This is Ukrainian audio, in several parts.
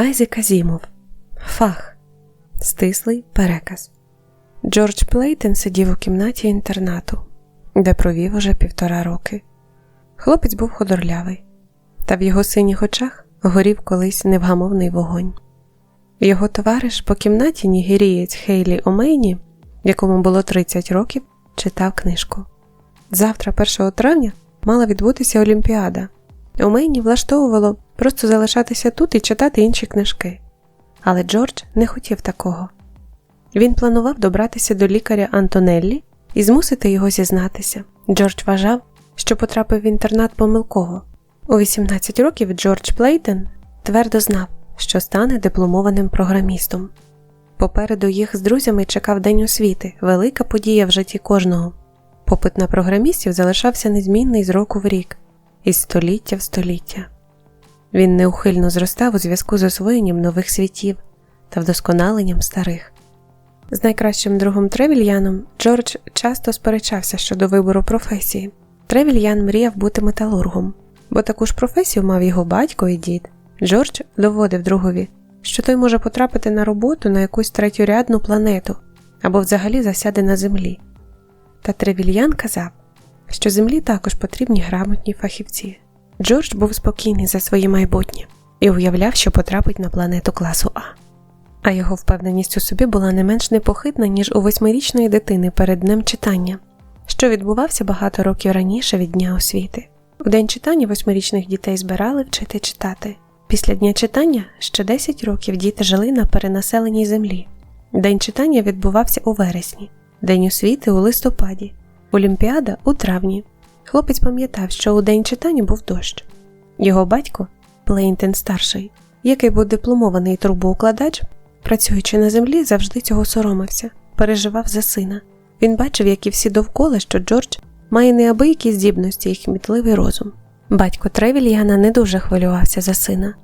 Айзек Азімов. Фах. Стислий переказ. Джордж Плейтен сидів у кімнаті інтернату, де провів уже півтора роки. Хлопець був ходорлявий, та в його синіх очах горів колись невгамовний вогонь. Його товариш по кімнаті нігерієць Хейлі Омейні, якому було 30 років, читав книжку. Завтра, 1 травня, мала відбутися Олімпіада. Омейні влаштовувало просто залишатися тут і читати інші книжки. Але Джордж не хотів такого. Він планував добратися до лікаря Антонеллі і змусити його зізнатися. Джордж вважав, що потрапив в інтернат помилково. У 18 років Джордж Плейтен твердо знав, що стане дипломованим програмістом. Попереду їх з друзями чекав День освіти, велика подія в житті кожного. Попит на програмістів залишався незмінний з року в рік, із століття в століття. Він неухильно зростав у зв'язку з освоєнням нових світів та вдосконаленням старих. З найкращим другом Тревільяном Джордж часто сперечався щодо вибору професії. Тревільян мріяв бути металургом, бо таку ж професію мав його батько і дід. Джордж доводив другові, що той може потрапити на роботу на якусь третьорядну планету або взагалі засяде на землі. Та Тревільян казав, що землі також потрібні грамотні фахівці. Джордж був спокійний за своє майбутнє і уявляв, що потрапить на планету класу А. А його впевненість у собі була не менш непохитна, ніж у восьмирічної дитини перед днем читання, що відбувався багато років раніше від Дня освіти. У день читання восьмирічних дітей збирали вчити читати. Після дня читання ще 10 років діти жили на перенаселеній землі. День читання відбувався у вересні, День освіти у листопаді, Олімпіада у травні. Хлопець пам'ятав, що у день читання був дощ. Його батько, Плейнтен старший, який був дипломований трубоукладач, працюючи на землі, завжди цього соромився, переживав за сина. Він бачив, як і всі довкола, що Джордж має неабиякі здібності і хмітливий розум. Батько Тревільяна не дуже хвилювався за сина,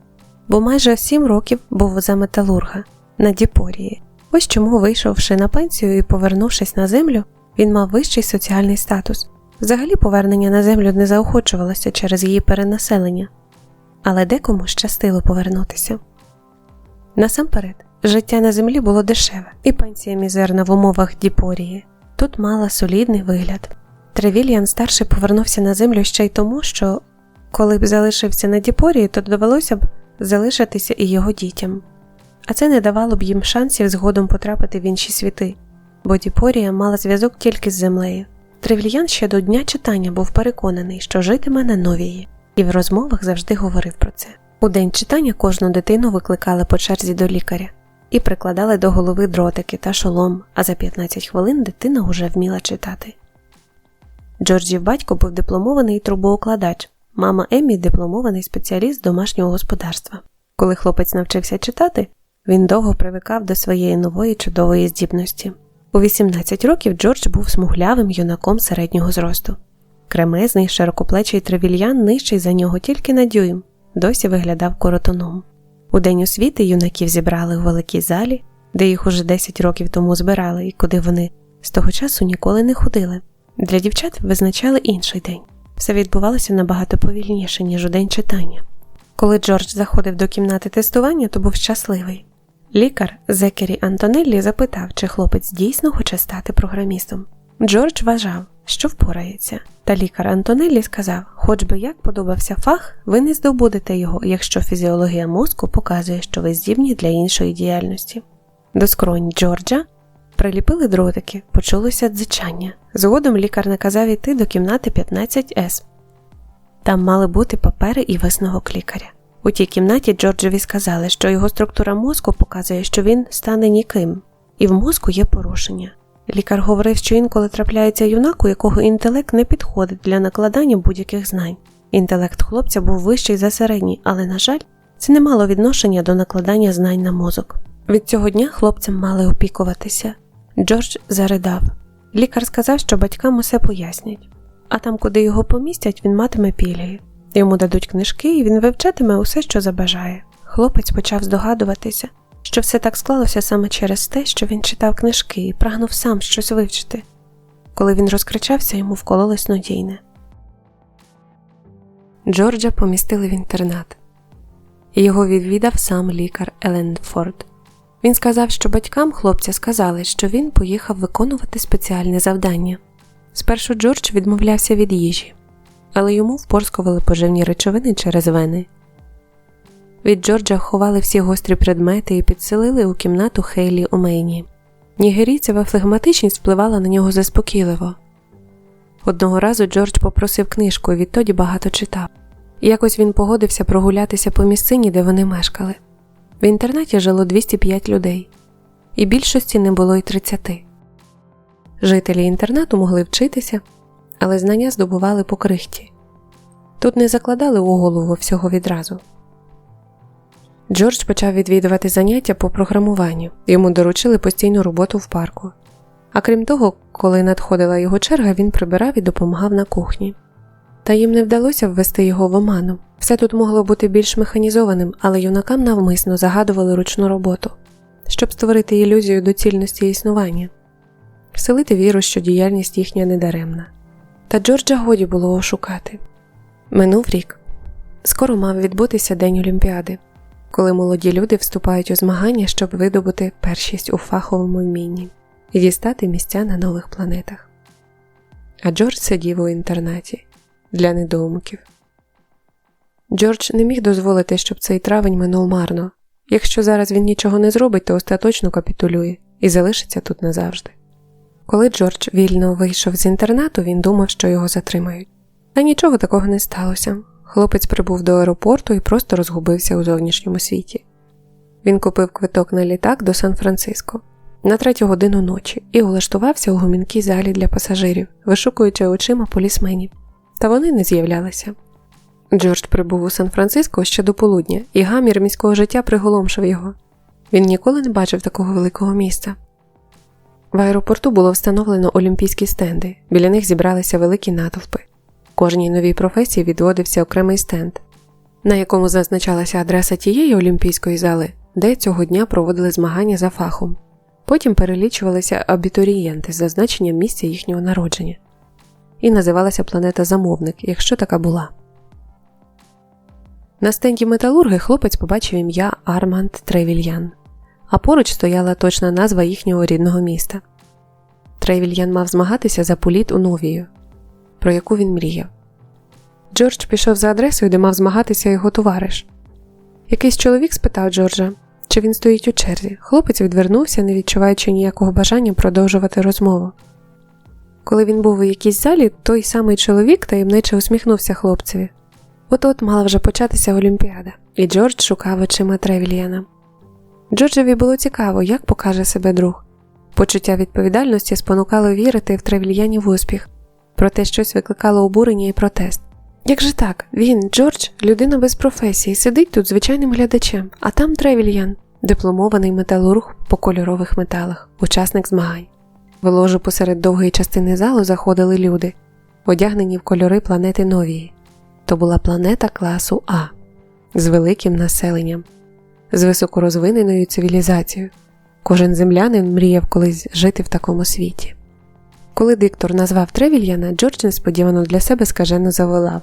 бо майже сім років був за металурга на Діпорії. Ось чому, вийшовши на пенсію і повернувшись на землю, він мав вищий соціальний статус. Взагалі повернення на землю не заохочувалося через її перенаселення, але декому щастило повернутися. Насамперед, життя на землі було дешеве, і пенсія мізерна в умовах Діпорії тут мала солідний вигляд. Тревільян старший повернувся на землю ще й тому, що коли б залишився на Діпорії, то довелося б залишитися і його дітям, а це не давало б їм шансів згодом потрапити в інші світи, бо Діпорія мала зв'язок тільки з землею. Тревільян ще до дня читання був переконаний, що житиме на новії, і в розмовах завжди говорив про це. У день читання кожну дитину викликали по черзі до лікаря і прикладали до голови дротики та шолом, а за 15 хвилин дитина уже вміла читати. Джорджів батько був дипломований трубоукладач, мама Еммі дипломований спеціаліст домашнього господарства. Коли хлопець навчився читати, він довго привикав до своєї нової чудової здібності. У 18 років Джордж був смуглявим юнаком середнього зросту. Кремезний, широкоплечий тревільян, нижчий за нього тільки на дюйм, досі виглядав коротуном. У день освіти юнаків зібрали у великій залі, де їх уже 10 років тому збирали і куди вони з того часу ніколи не ходили. Для дівчат визначали інший день. Все відбувалося набагато повільніше, ніж у день читання. Коли Джордж заходив до кімнати тестування, то був щасливий. Лікар Зекері Антонеллі запитав, чи хлопець дійсно хоче стати програмістом. Джордж вважав, що впорається, та лікар Антонеллі сказав: хоч би як подобався фах, ви не здобудете його, якщо фізіологія мозку показує, що ви здібні для іншої діяльності. До скронь Джорджа приліпили дротики, почулося дзичання. Згодом лікар наказав іти до кімнати 15С. Там мали бути папери і висновок лікаря. У тій кімнаті Джорджеві сказали, що його структура мозку показує, що він стане ніким, і в мозку є порушення. Лікар говорив, що інколи трапляється юнак, у якого інтелект не підходить для накладання будь-яких знань. Інтелект хлопця був вищий за середній, але, на жаль, це не мало відношення до накладання знань на мозок. Від цього дня хлопцям мали опікуватися. Джордж заридав. Лікар сказав, що батькам усе пояснять, а там, куди його помістять, він матиме пільги. Йому дадуть книжки, і він вивчатиме усе, що забажає. Хлопець почав здогадуватися, що все так склалося саме через те, що він читав книжки і прагнув сам щось вивчити. Коли він розкричався, йому вкололи снодійне. Джорджа помістили в інтернат. його відвідав сам лікар Еленфорд. Він сказав, що батькам хлопця сказали, що він поїхав виконувати спеціальне завдання. Спершу Джордж відмовлявся від їжі, але йому впорскували поживні речовини через вени. Від Джорджа ховали всі гострі предмети і підселили у кімнату Хейлі у Мейні. Нігерійцева флегматичність впливала на нього заспокійливо. Одного разу Джордж попросив книжку і відтоді багато читав. Якось він погодився прогулятися по місцині, де вони мешкали. В інтернаті жило 205 людей, і більшості не було й 30. Жителі інтернату могли вчитися, але знання здобували по крихті. Тут не закладали у голову всього відразу. Джордж почав відвідувати заняття по програмуванню, йому доручили постійну роботу в парку. А крім того, коли надходила його черга, він прибирав і допомагав на кухні. Та їм не вдалося ввести його в оману. Все тут могло бути більш механізованим, але юнакам навмисно загадували ручну роботу, щоб створити ілюзію доцільності існування, вселити віру, що діяльність їхня недаремна. Та Джорджа годі було ошукати. Минув рік. Скоро мав відбутися День Олімпіади, коли молоді люди вступають у змагання, щоб видобути першість у фаховому вмінні і дістати місця на нових планетах. А Джордж сидів у інтернаті для недоумків. Джордж не міг дозволити, щоб цей травень минув марно. Якщо зараз він нічого не зробить, то остаточно капітулює і залишиться тут назавжди. Коли Джордж вільно вийшов з інтернату, він думав, що його затримають. Та нічого такого не сталося. Хлопець прибув до аеропорту і просто розгубився у зовнішньому світі. Він купив квиток на літак до Сан-Франциско на третю годину ночі і улаштувався у гумінкій залі для пасажирів, вишукуючи очима полісменів. Та вони не з'являлися. Джордж прибув у Сан-Франциско ще до полудня, і гамір міського життя приголомшив його. Він ніколи не бачив такого великого міста. В аеропорту було встановлено олімпійські стенди, біля них зібралися великі натовпи. Кожній новій професії відводився окремий стенд, на якому зазначалася адреса тієї олімпійської зали, де цього дня проводили змагання за фахом. Потім перелічувалися абітурієнти з зазначенням місця їхнього народження, і називалася планета Замовник, якщо така була. На стенді металурги хлопець побачив ім'я Арманд Тревільян, а поруч стояла точна назва їхнього рідного міста. Тревільян мав змагатися за політ у Новію, про яку він мріяв. Джордж пішов за адресою, де мав змагатися його товариш. Якийсь чоловік спитав Джорджа, чи він стоїть у черзі. Хлопець відвернувся, не відчуваючи ніякого бажання продовжувати розмову. Коли він був у якійсь залі, той самий чоловік таємниче усміхнувся хлопцеві. От от мала вже початися Олімпіада, і Джордж шукав очима Тревільяна. Джорджеві було цікаво, як покаже себе друг. Почуття відповідальності спонукало вірити в Тревільянів успіх, проте щось викликало обурення і протест. Як же так, він, Джордж, людина без професії, сидить тут звичайним глядачем, а там Тревільян, дипломований металург по кольорових металах, учасник змагань. В ложу посеред довгої частини залу заходили люди, одягнені в кольори планети Новії. То була планета класу А з великим населенням, з високорозвиненою цивілізацією. Кожен землянин мріяв колись жити в такому світі. Коли диктор назвав Тревільяна, Джордж несподівано для себе скажено заволав,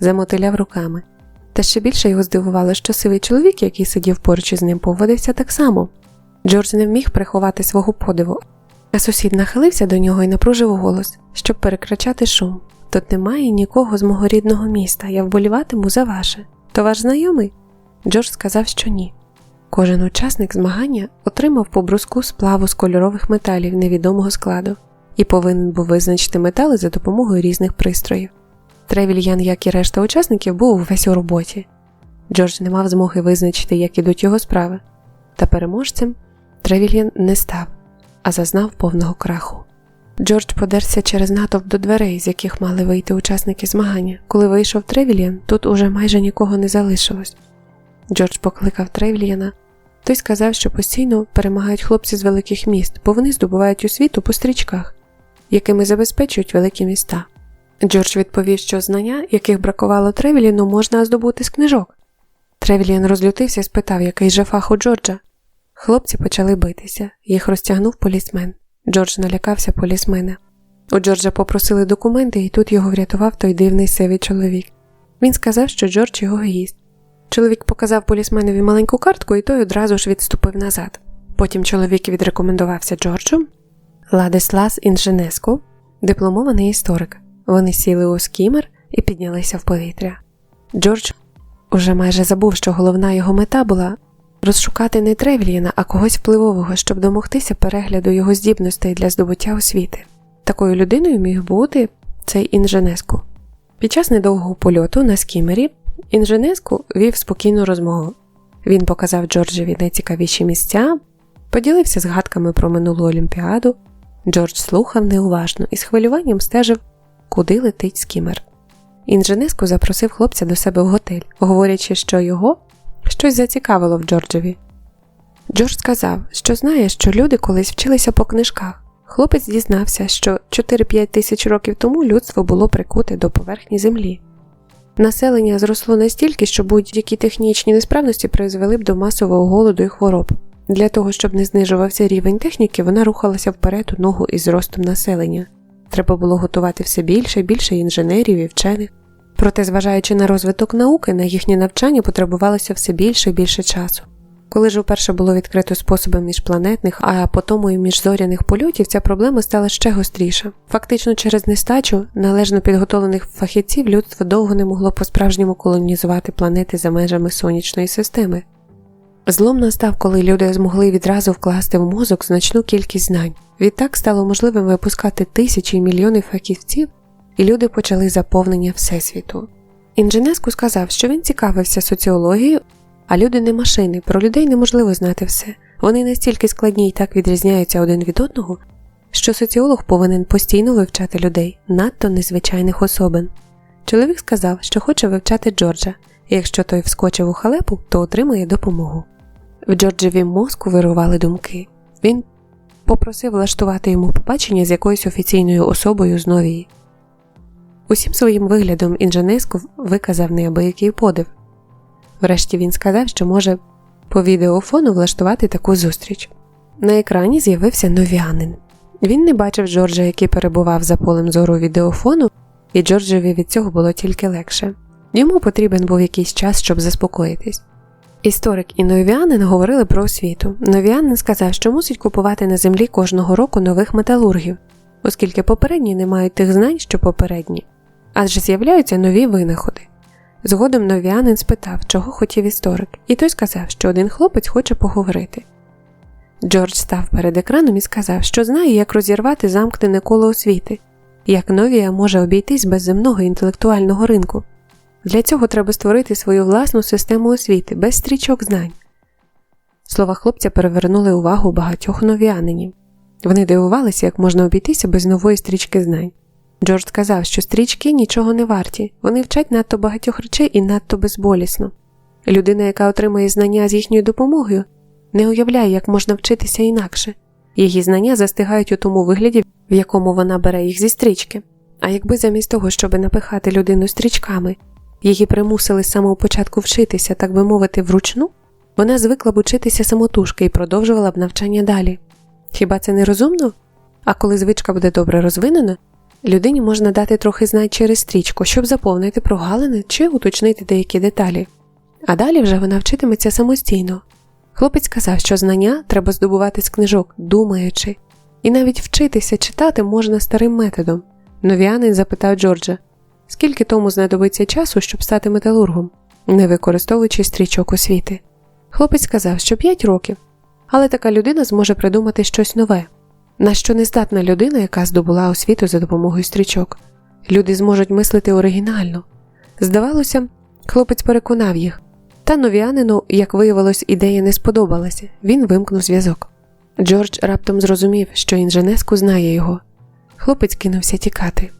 замотиляв руками. Та ще більше його здивувало, що сивий чоловік, який сидів поруч із ним, поводився так само. Джордж не міг приховати свого подиву, а сусід нахилився до нього і напружив голос, щоб перекрачати шум. Тут немає нікого з мого рідного міста, я вболіватиму за ваше. То ваш знайомий? Джордж сказав, що ні. Кожен учасник змагання отримав по бруску сплаву з кольорових металів невідомого складу і повинен був визначити метали за допомогою різних пристроїв. Тревільян, як і решта учасників, був увесь у роботі. Джордж не мав змоги визначити, як ідуть його справи, та переможцем Тревільян не став, а зазнав повного краху. Джордж подерся через натовп до дверей, з яких мали вийти учасники змагання. Коли вийшов Тревільян, тут уже майже нікого не залишилось. Джордж покликав Тревільяна. Той сказав, що постійно перемагають хлопці з великих міст, бо вони здобувають освіту по стрічках, якими забезпечують великі міста. Джордж відповів, що знання, яких бракувало Тревіліну, можна здобути з книжок. Тревілін розлютився і спитав, який же фах у Джорджа. Хлопці почали битися, їх розтягнув полісмен. Джордж налякався полісмена. У Джорджа попросили документи, і тут його врятував той дивний сивий чоловік. Він сказав, що Джордж його гість, Чоловік показав полісменові маленьку картку, і той одразу ж відступив назад. Потім чоловік відрекомендувався Джорджу Ладислас Інженеску, дипломований історик. Вони сіли у скімер і піднялися в повітря. Джордж уже майже забув, що головна його мета була розшукати не Тревліна, а когось впливового, щоб домогтися перегляду його здібностей для здобуття освіти. Такою людиною міг бути цей інженеску. Під час недовгого польоту на скімері інженеску вів спокійну розмову. Він показав Джорджеві найцікавіші місця, поділився згадками про минулу олімпіаду. Джордж слухав неуважно і з хвилюванням стежив, куди летить скімер. Інженеску запросив хлопця до себе в готель, говорячи, що його щось зацікавило в Джорджеві. Джордж сказав, що знає, що люди колись вчилися по книжках. Хлопець дізнався, що 4-5 тисяч років тому людство було прикуте до поверхні землі. Населення зросло настільки, що будь-які технічні несправності призвели б до масового голоду і хвороб. Для того, щоб не знижувався рівень техніки, вона рухалася вперед у ногу із зростом населення. Треба було готувати все більше і більше інженерів і вчених. Проте, зважаючи на розвиток науки, на їхнє навчання потребувалося все більше і більше часу. Коли ж уперше було відкрито способи міжпланетних, а потім і міжзоряних польотів, ця проблема стала ще гостріша. Фактично, через нестачу належно підготовлених фахівців людство довго не могло по-справжньому колонізувати планети за межами сонячної системи. Злом настав, коли люди змогли відразу вкласти в мозок значну кількість знань. Відтак стало можливим випускати тисячі і мільйони фахівців, і люди почали заповнення Всесвіту. Інженеску сказав, що він цікавився соціологією, а люди не машини, про людей неможливо знати все. Вони настільки складні і так відрізняються один від одного, що соціолог повинен постійно вивчати людей, надто незвичайних особин. Чоловік сказав, що хоче вивчати Джорджа, і якщо той вскочив у халепу, то отримує допомогу. В Джорджеві мозку вирували думки. Він попросив влаштувати йому побачення з якоюсь офіційною особою з новії. Усім своїм виглядом інженеску виказав неабиякий подив. Врешті він сказав, що може по відеофону влаштувати таку зустріч. На екрані з'явився новіанин. Він не бачив Джорджа, який перебував за полем зору відеофону, і Джорджеві від цього було тільки легше. Йому потрібен був якийсь час, щоб заспокоїтись. Історик і новіанин говорили про освіту. Новіанин сказав, що мусить купувати на землі кожного року нових металургів, оскільки попередні не мають тих знань, що попередні, адже з'являються нові винаходи. Згодом новіанин спитав, чого хотів історик, і той сказав, що один хлопець хоче поговорити. Джордж став перед екраном і сказав, що знає, як розірвати замкнене коло освіти, як новія може обійтись без земного інтелектуального ринку. Для цього треба створити свою власну систему освіти без стрічок знань. Слова хлопця перевернули увагу багатьох новіанинів. Вони дивувалися, як можна обійтися без нової стрічки знань. Джордж сказав, що стрічки нічого не варті, вони вчать надто багатьох речей і надто безболісно. Людина, яка отримує знання з їхньою допомогою, не уявляє, як можна вчитися інакше. Її знання застигають у тому вигляді, в якому вона бере їх зі стрічки. А якби замість того, щоб напихати людину стрічками, її примусили з самого початку вчитися, так би мовити, вручну, вона звикла б учитися самотужки і продовжувала б навчання далі. Хіба це не розумно? А коли звичка буде добре розвинена, людині можна дати трохи знань через стрічку, щоб заповнити прогалини чи уточнити деякі деталі. А далі вже вона вчитиметься самостійно. Хлопець сказав, що знання треба здобувати з книжок, думаючи, і навіть вчитися читати можна старим методом. Новіанин запитав Джорджа, скільки тому знадобиться часу, щоб стати металургом, не використовуючи стрічок освіти. Хлопець сказав, що 5 років, але така людина зможе придумати щось нове, на що не здатна людина, яка здобула освіту за допомогою стрічок. Люди зможуть мислити оригінально. Здавалося, хлопець переконав їх. Та новіанину, як виявилось, ідея не сподобалася, він вимкнув зв'язок. Джордж раптом зрозумів, що інженеску знає його. Хлопець кинувся тікати.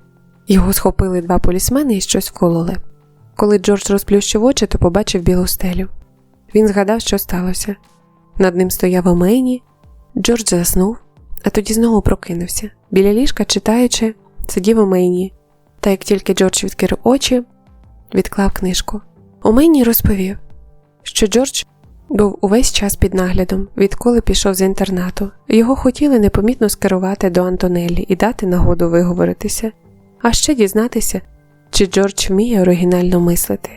Його схопили два полісмени і щось вкололи. Коли Джордж розплющив очі, то побачив білу стелю. Він згадав, що сталося. Над ним стояв Омейні. Джордж заснув, а тоді знову прокинувся. Біля ліжка, читаючи, сидів Омейні. Та як тільки Джордж відкрив очі, відклав книжку. Омейні розповів, що Джордж був увесь час під наглядом, відколи пішов з інтернату. Його хотіли непомітно скерувати до Антонелі і дати нагоду виговоритися, а ще дізнатися, чи Джордж вміє оригінально мислити.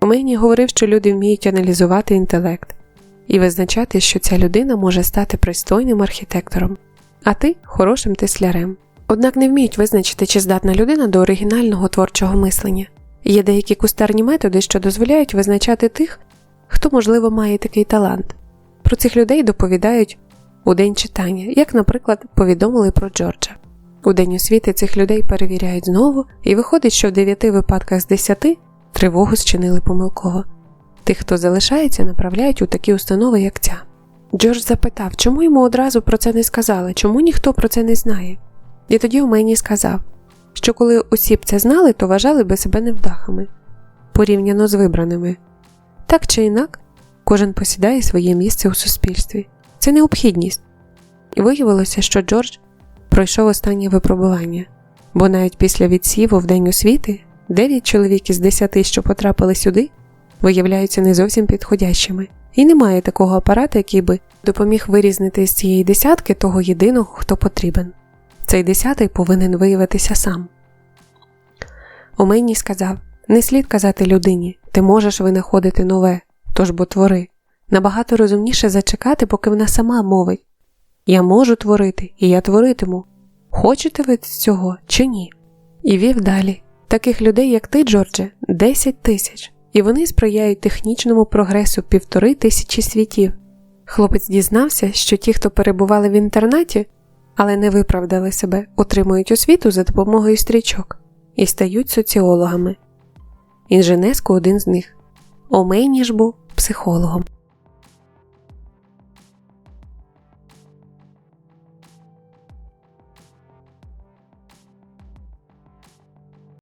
Омейні говорив, що люди вміють аналізувати інтелект і визначати, що ця людина може стати пристойним архітектором, а ти хорошим теслярем. Однак не вміють визначити, чи здатна людина до оригінального творчого мислення. Є деякі кустарні методи, що дозволяють визначати тих, хто, можливо, має такий талант. Про цих людей доповідають у день читання, як, наприклад, повідомили про Джорджа. У день освіти цих людей перевіряють знову, і виходить, що в 9 випадках з 10 тривогу зчинили помилково. Тих, хто залишається, направляють у такі установи, як ця. Джордж запитав, чому йому одразу про це не сказали, чому ніхто про це не знає. І тоді Омені сказав, що коли усі б це знали, то вважали би себе невдахами, порівняно з вибраними. Так чи інак, кожен посідає своє місце у суспільстві. Це необхідність. І виявилося, що Джордж пройшов останнє випробування, бо навіть після відсіву в день освіти 9 чоловік із 10, що потрапили сюди, виявляються не зовсім підходящими, і немає такого апарата, який би допоміг вирізнити з цієї десятки того єдиного, хто потрібен. Цей десятий повинен виявитися сам. Омейні сказав: не слід казати людині, ти можеш винаходити нове, тож бо твори. Набагато розумніше зачекати, поки вона сама мовить Я можу творити, і я творитиму. Хочете ви цього чи ні? І вів далі таких людей, як ти, Джордже, 10 тисяч, і вони сприяють технічному прогресу півтори тисячі світів. Хлопець дізнався, що ті, хто перебували в інтернаті, але не виправдали себе, отримують освіту за допомогою стрічок і стають соціологами. Інженеско один з них. Омейні ж був психологом.